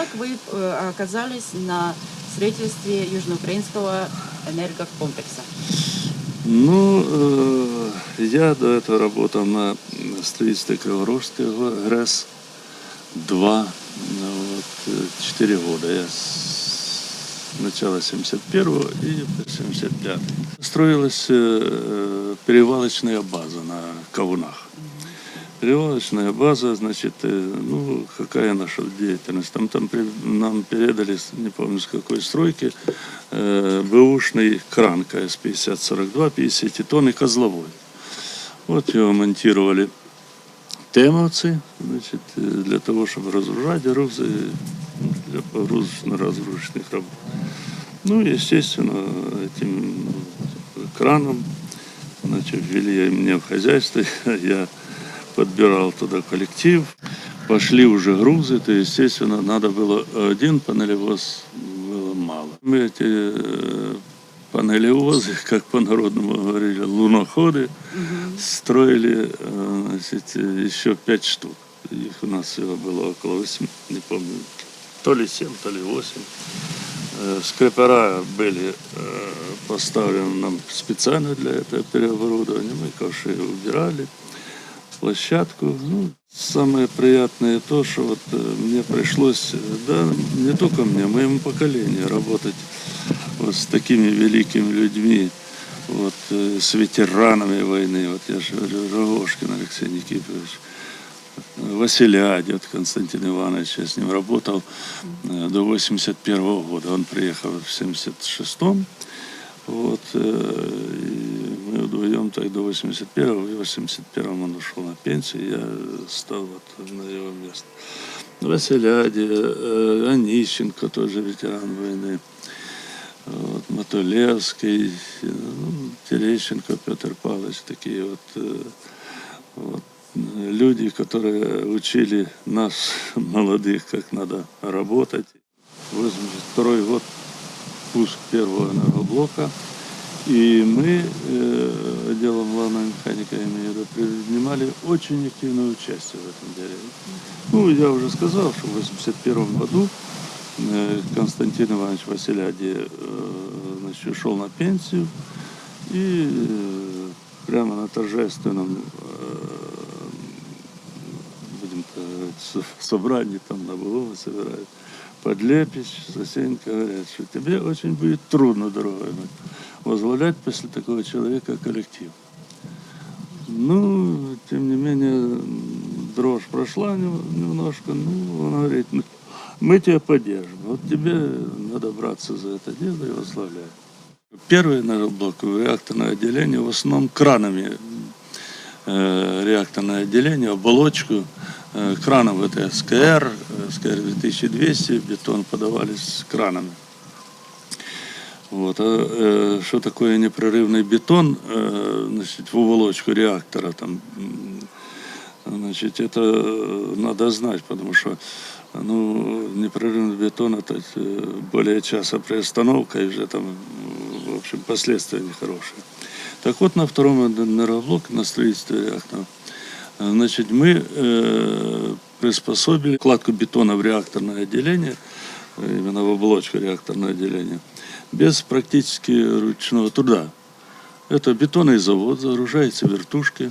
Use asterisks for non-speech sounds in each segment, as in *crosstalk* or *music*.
как вы э, оказались на строительстве Южноукраинского энергокомплекса? Ну, э, я до этого работал на строительстве Криворожского ГРЭС два, ну, вот, э, четыре года. Я с начала 71 и по 75 Строилась э, перевалочная база на Кавунах. Перевалочная база, значит, э, ну, какая наша деятельность? Там, там нам передали, не помню, с какой стройки, э, бэушный кран КС-5042, 50 тонн и козловой. Вот его монтировали темовцы, значит, э, для того, чтобы разгружать грузы, ну, для погрузочно-разгрузочных работ. Ну, естественно, этим краном, значит, ввели меня в хозяйство, *laughs* я подбирал туда коллектив, пошли уже грузы, то, естественно, надо было один панелевоз, было мало. Мы эти э, панелевозы, *laughs* как по-народному говорили, луноходы, строили, э, значит, еще пять штук. Их у нас всего было около восьми, не помню, то ли семь, то ли восемь. Э, Скрепера были поставлены нам специально для этого переоборудования. Мы ковши убирали, площадку. Ну, самое приятное то, что вот э, мне пришлось, э, да, не только мне, моему поколению работать вот с такими великими людьми, вот э, с ветеранами войны. Вот я же говорю, Рогошкин Алексей Никифорович, Василяди, вот Константин Иванович, я с ним работал до 81 года. Он приехал в 76-м. Вот, и мы вдвоем так до 81-го, и в 81-м он ушел на пенсию, я стал вот на его место. Василяди, э, Онищенко, тоже ветеран войны, вот, Матулевский, ну, Терещенко Петр Павлович, такие вот, э, вот люди, которые учили нас, *laughs* молодых, как надо работать. 82 год пуск первого энергоблока. И мы, э, отделом главного механика, я принимали очень активное участие в этом деле. Ну, я уже сказал, что в 81 году э, Константин Иванович Василяди э, значит, ушел на пенсию. И э, прямо на торжественном э, будем говорить, со- *laughs* собрании там на Булову собирают. Подлепич, Сосенко говорят, что тебе очень будет трудно, дорогой мой, возглавлять после такого человека коллектив. Ну, тем не менее, дрожь прошла нем- немножко, ну, он говорит, «Ну, мы тебя поддержим, вот тебе надо браться за это дело и возглавлять. Первый наш блок реакторное отделение в основном кранами э, реакторное отделение, оболочку э, краном это СКР, СКР 2200, бетон подавались кранами. Вот. А, э, что такое непрерывный бетон э, значит, в уволочку реактора? Там, значит, это э, надо знать, потому что ну, непрерывный бетон это э, более часа приостановка и уже там, в общем, последствия нехорошие. Так вот, на втором энергоблоке, на строительстве реактора, э, значит, мы э, приспособили кладку бетона в реакторное отделение, э, именно в оболочку реакторного отделения, без практически ручного труда. Это бетонный завод, загружается вертушки,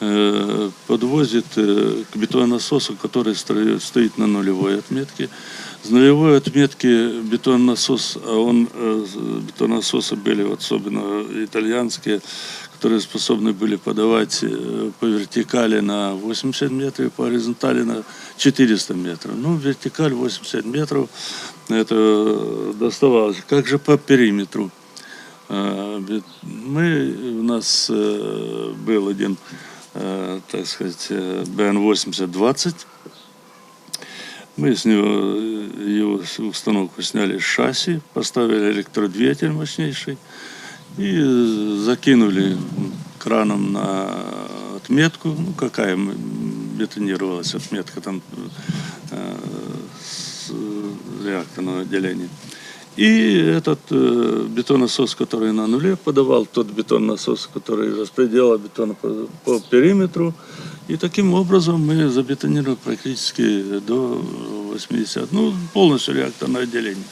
э, подвозит э, к бетоннасосу, который строит- стоит на нулевой отметке. С нулевой отметки бетоннасос, а он, э, бетоннасосы были, особенно итальянские, которые способны были подавать э, по вертикали на 80 метров, по горизонтали на 400 метров. Ну, вертикаль 80 метров, это доставалось. Как же по периметру? Э, Мы, у нас был один, так сказать, э, БН-80-20. Мы с него э, его установку сняли с шасси, поставили электродвигатель мощнейший и э, закинули краном на отметку, ну какая бетонировалась отметка там э, с реакторного отделения. И этот э, бетоносос, который на нуле подавал, тот бетоносос, который распределял бетон по, по периметру. И таким образом мы забетонировали практически до 80, ну, полностью реакторное отделение.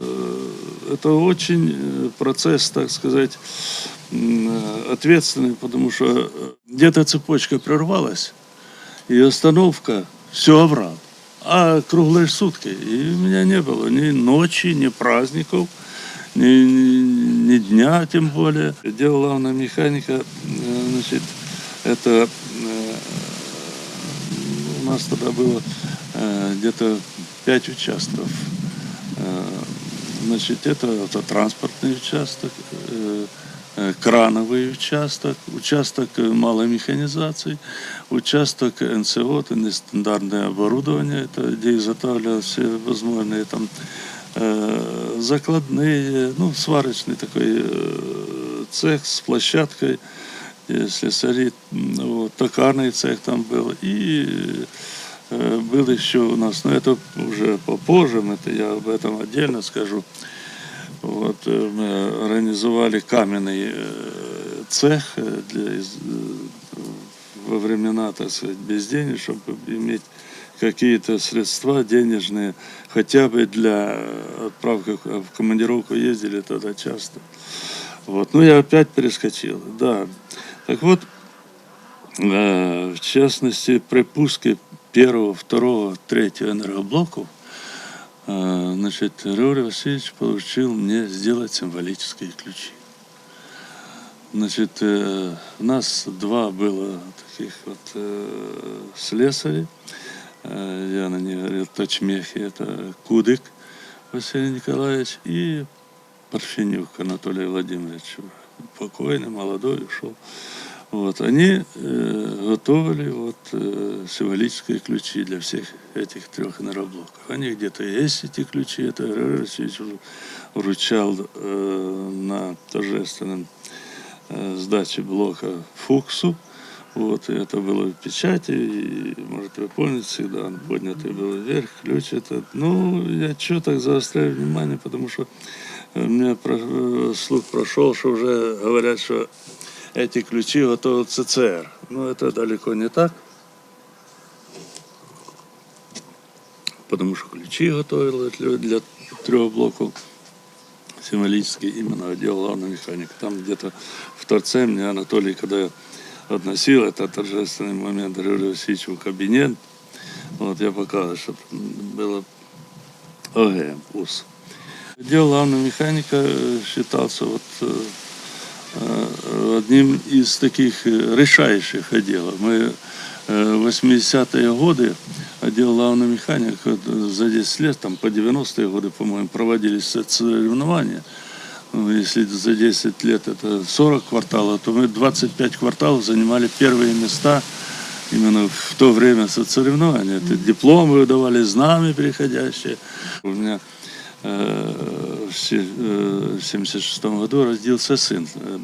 Э, Это очень э, процесс, так сказать, ответственный, потому что э, где-то цепочка прервалась, и остановка, все оврал. А круглые сутки. И у меня не было ни ночи, ни праздников, ни, ни- ни дня тем более. Дело главная механика, значит, это у нас тогда было э, где-то пять участков. Э, Значит, это автотранспортный участок, э, э, крановый участок, участок э, малой механизации, участок НСО, это нестандартное оборудование, это где изготавливались все возможные там э, закладные, ну, сварочный такой цех с площадкой, слесари, м, вот, токарный цех там и э, был еще у нас, но это уже попозже, это я об этом отдельно скажу. Вот, мы организовали каменный цех для, во времена, так сказать, безденежья, чтобы иметь какие-то средства денежные, хотя бы для отправки в командировку ездили тогда часто. Вот. Ну, я опять перескочил, да. Так вот, э, в частности, при пуске первого, второго, третьего энергоблоков, э, значит, Григорий Васильевич поручил мне сделать символические ключи. Значит, э, у нас два было таких вот слесарей. Я на них говорил точмехи. Это Кудык Василий Николаевич и Парфенюк Анатолий Владимирович. Покойный, молодой, ушел. Вот, они э, готовили вот, э, символические ключи для всех этих трех энергоблоков. Они где-то есть, эти ключи. Это Григорий вру- вручал э, на торжественном э, сдаче блока Фуксу. Вот, и это было в печати, и, может, вы помните, всегда он поднятый был вверх, ключ этот. Ну, я что так заостряю внимание, потому что про- э, слух прошел, что уже говорят, что эти ключи готовят ЦЦР. Но это далеко не так. Потому что ключи готовили для, трех блоков символически именно отдел главного механика. Там где-то в торце мне Анатолий, когда я относил этот торжественный момент Григорию Васильевичу в кабинет, вот я показывал, что было ОГМ, УС. Отдел главного механика э, считался вот э, э, одним из таких решающих отделов. Мы в 80-е годы отдел главного механика за 10 лет, там по 90-е годы, по-моему, проводились со- соревнования. Ну, Если за 10 лет это 40 кварталов, то мы 25 кварталов занимали первые места именно в то время соцсоревнования. Это дипломы выдавали, знамя переходящие. У меня э, в 76 году родился сын. Э,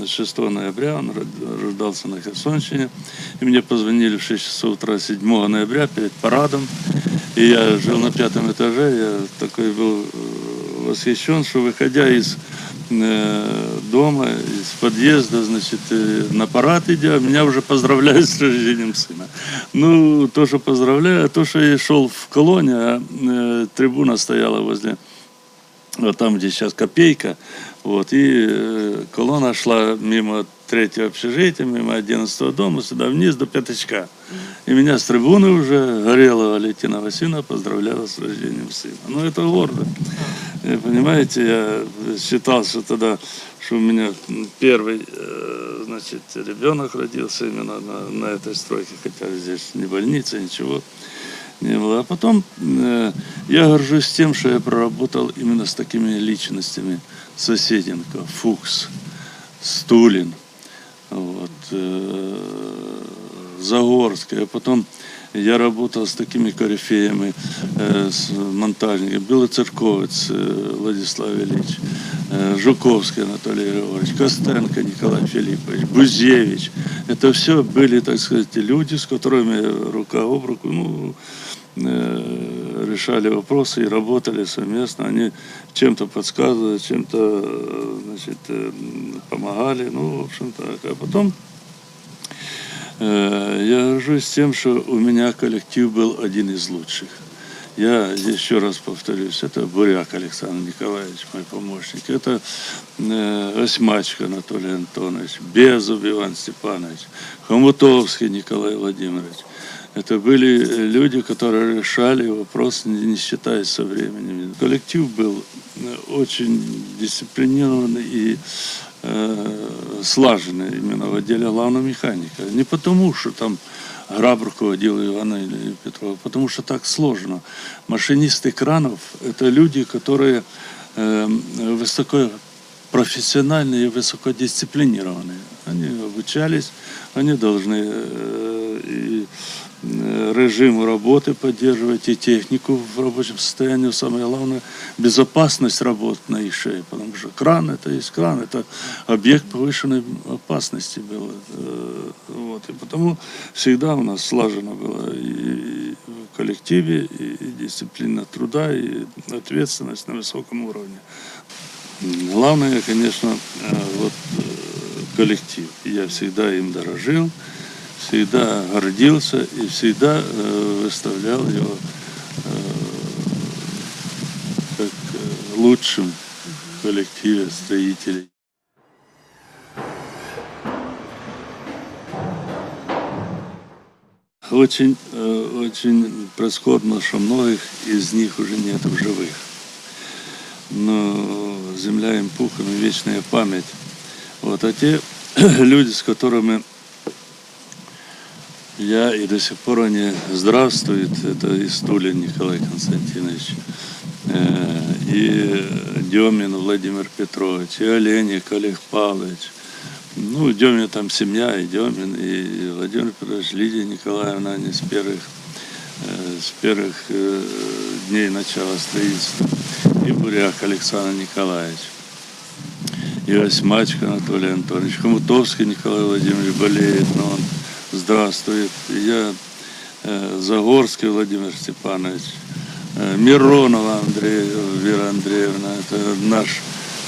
на 6 ноября он рождался на Херсонщине. И мне позвонили в 6 часов утра 7 ноября перед парадом. И я жил на пятом этаже. Я такой был э, восхищен, что выходя из э, дома, из подъезда, значит, э, на парад идя, меня уже поздравляют *laughs* с рождением сына. Ну, то, что поздравляю, а то, что я шел в колонне, а э, трибуна стояла возле вот там, где сейчас копейка, вот, и э, колонна шла мимо третьего общежития, мимо 11 дома, сюда вниз до пятачка. И меня с трибуны уже горела Валентина Васильевна поздравляла с рождением сына. Ну, это гордо. И, понимаете, я считал, что тогда, что у меня первый, э, значит, ребенок родился именно на, на этой стройке, хотя здесь не больница, ничего не было. А потом э, я горжусь тем, что я проработал именно с такими личностями. Соседенко, Фукс, Стулин, вот, э, Загорский. А потом я работал с такими корифеями, э, с монтажниками. Белоцерковец э, Владислав Ильич, э, Жуковский Анатолий Григорьевич, Костенко Николай Филиппович, Бузевич. Это все были, так сказать, люди, с которыми рука об руку, ну, решали вопросы и работали совместно. Они чем-то подсказывали, чем-то значит, помогали. Ну, в общем так. А потом я горжусь тем, что у меня коллектив был один из лучших. Я еще раз повторюсь, это Буряк Александр Николаевич, мой помощник. Это э, Осьмачко Анатолий Антонович, Безуб Иван Степанович, Хомутовский Николай Владимирович. Это были э, люди, которые решали вопрос, не не считаясь со временем. Коллектив был э, очень дисциплинированный и э, слаженный именно в отделе главного механика. Не потому, что там граб руководил Ивана или Петрова, потому что так сложно. Машинисты кранов – это люди, которые э, высоко профессиональные и высокодисциплинированные. Они обучались, они должны э, режим работы поддерживать, и технику в рабочем состоянии. Самое главное – безопасность работы на их шее, потому что кран – это есть кран, это объект повышенной опасности был. Э, Вот. И потому всегда у нас слажено было и в коллективе, и дисциплина труда, и ответственность на высоком уровне. Главное, конечно, э, вот э, коллектив. Я всегда им дорожил, всегда гордился и всегда э, выставлял его э, как э, лучшим в коллективе строителей. Очень, очень прискорбно, что многих из них уже нет в живых. Но земля им пухом и вечная память. Вот, а те *coughs* люди, с которыми я и до сих пор они здравствуют, это Истулин Николай Константинович, э, и Демин Владимир Петрович, и Оленик Олег Павлович. Ну, Демин там семья, и Демин, и Владимир Петрович, Лидия Николаевна, они с первых, э, с первых э, дней начала строительства, и Буряк Александр Николаевич. И Осьмачка Анатолий Антонович, Хомутовский Николай Владимирович болеет, но он здравствует. Я э, Загорский Владимир Степанович, э, Миронова Андрей, Вера Андреевна, это наш,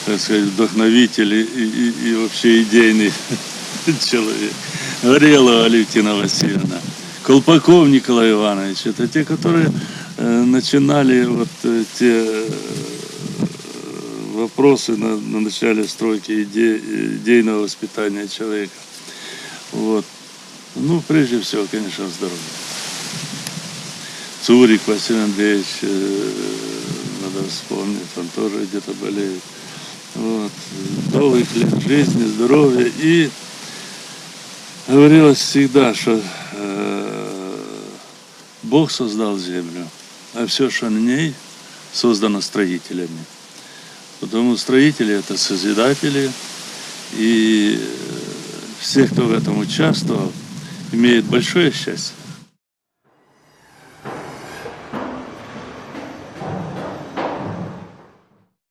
так сказать, вдохновитель и, и- и вообще идейный *laughs* человек. Горелова Алевтина Васильевна, Колпаков Николай Иванович, это те, которые э, начинали вот э, те э, вопросы на, на начале стройки иде, идейного воспитания человека. Вот. Ну, прежде всего, конечно, здоровье. Цурик Василий Андреевич, э, надо вспомнить, он тоже где-то болеет. Вот. Долгих лет жизни, здоровья. И говорилось всегда, что э, Бог создал землю, а все, что на ней, создано строителями. Потому строители это созидатели, и э, все, кто в этом участвовал, имеют большое счастье.